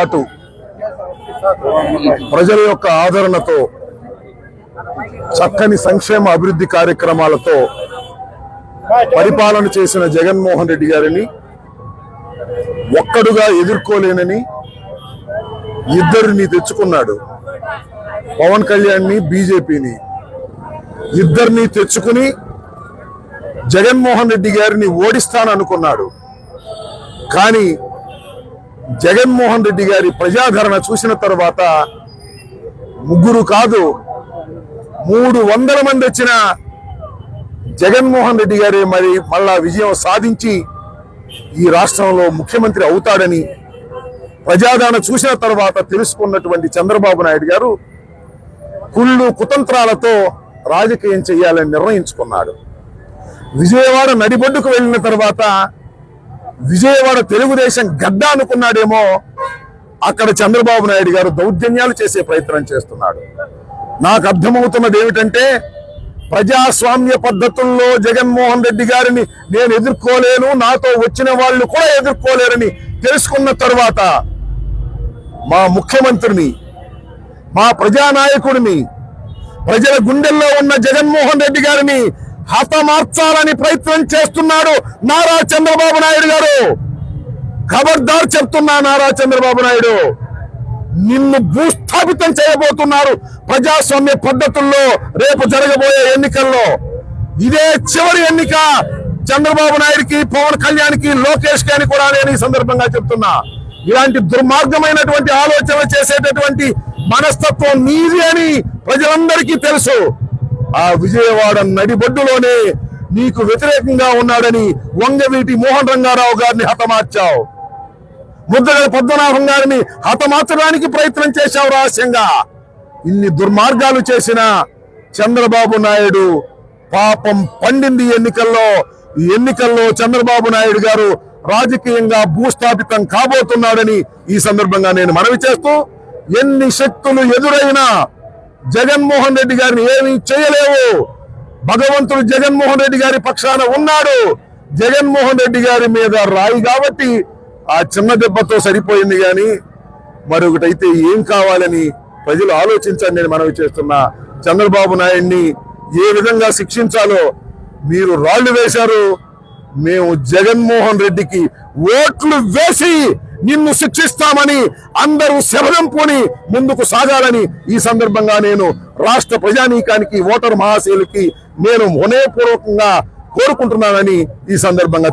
పాటు ప్రజల యొక్క ఆదరణతో చక్కని సంక్షేమ అభివృద్ధి కార్యక్రమాలతో పరిపాలన చేసిన జగన్మోహన్ రెడ్డి గారిని ఒక్కడుగా ఎదుర్కోలేనని ఇద్దరిని తెచ్చుకున్నాడు. పవన్ కళ్యాణ్ని బీజేపీని. ఇద్దరిని తెచ్చుకుని జగన్మోహన్ రెడ్డి గారిని ఓడిస్తాననుకున్నాడు. కానీ జగన్మోహన్ రెడ్డి గారి ప్రజాధరణ చూసిన తర్వాత ముగ్గురు కాదు మూడు వందల మంది వచ్చిన జగన్మోహన్ రెడ్డి గారే మరి మళ్ళా విజయం సాధించి ఈ రాష్ట్రంలో ముఖ్యమంత్రి అవుతాడని ప్రజాదరణ చూసిన తర్వాత తెలుసుకున్నటువంటి చంద్రబాబు నాయుడు గారు కుళ్ళు కుతంత్రాలతో రాజకీయం చేయాలని నిర్ణయించుకున్నాడు. విజయవాడ నడిబొడ్డుకు వెళ్ళిన తర్వాత విజయవాడ తెలుగుదేశం గడ్డ అనుకున్నాడేమో అక్కడ చంద్రబాబు నాయుడు గారు దౌర్జన్యాలు చేసే ప్రయత్నం చేస్తున్నాడు. నాకు అర్థమవుతున్నది ఏమిటంటే ప్రజాస్వామ్య పద్ధతుల్లో జగన్మోహన్ రెడ్డి గారిని నేను ఎదుర్కోలేను నాతో వచ్చిన వాళ్ళు కూడా ఎదుర్కోలేరని తెలుసుకున్న తర్వాత మా ముఖ్యమంత్రిని మా ప్రజానాయకుడిని ప్రజల గుండెల్లో ఉన్న జగన్మోహన్ రెడ్డి గారిని హతమార్చాలని ప్రయత్నం చేస్తున్నాడు నారా చంద్రబాబు నాయుడు గారు. ఖబర్దార్ చెప్తున్నా నారా చంద్రబాబు నాయుడు. నిన్ను భూస్థాపితం చేయబోతున్నారు ప్రజాస్వామ్య పద్ధతుల్లో రేపు జరగబోయే ఎన్నికల్లో. ఇదే చివరి ఎన్నిక చంద్రబాబు నాయుడికి పవన్ కళ్యాణ్కి లోకేష్కి అని కూడా నేను ఈ సందర్భంగా చెప్తున్నా. ఇలాంటి దుర్మార్గమైనటువంటి ఆలోచన చేసేటటువంటి మనస్తత్వం నీది అని ప్రజలందరికీ తెలుసు. ఆ విజయవాడ నడిబొడ్డులోనే నీకు వ్యతిరేకంగా ఉన్నాడని వంగవీటి మోహన్ రంగారావు గారిని హతమార్చావు. ముద్దగడ పద్మనాభం గారిని హతమార్చడానికి ప్రయత్నం చేశావు రహస్యంగా. ఇన్ని దుర్మార్గాలు చేసిన చంద్రబాబు నాయుడు పాపం పండింది ఎన్నికల్లో. ఈ ఎన్నికల్లో చంద్రబాబు నాయుడు గారు రాజకీయంగా భూస్థాపితం కాబోతున్నాడని ఈ సందర్భంగా నేను మనవి చేస్తూ ఎన్ని శక్తులు ఎదురైనా జగన్మోహన్ రెడ్డి గారిని ఏమీ చేయలేవు. భగవంతుడు జగన్మోహన్ రెడ్డి గారి పక్షాన ఉన్నాడు. జగన్మోహన్ రెడ్డి గారి మీద రాయి కాబట్టి ఆ చిన్న దెబ్బతో సరిపోయింది కానీ మరొకటైతే ఏం కావాలని ప్రజలు ఆలోచించండి నేను మనవి చేస్తున్నా చంద్రబాబు నాయుడిని ఏ విధంగా శిక్షించాలో మీరు రాళ్ళు వేశారు. మేము జగన్మోహన్ రెడ్డికి ఓట్లు వేసి నిన్ను శిక్షిస్తామని అందరూ శబదం పూని ముందుకు సాగాలని ఈ సందర్భంగా నేను రాష్ట్ర ప్రజానీకానికి ఓటర్ మహాశైలికి నేను హృదయపూర్వకంగా కోరుకుంటున్నానని ఈ సందర్భంగా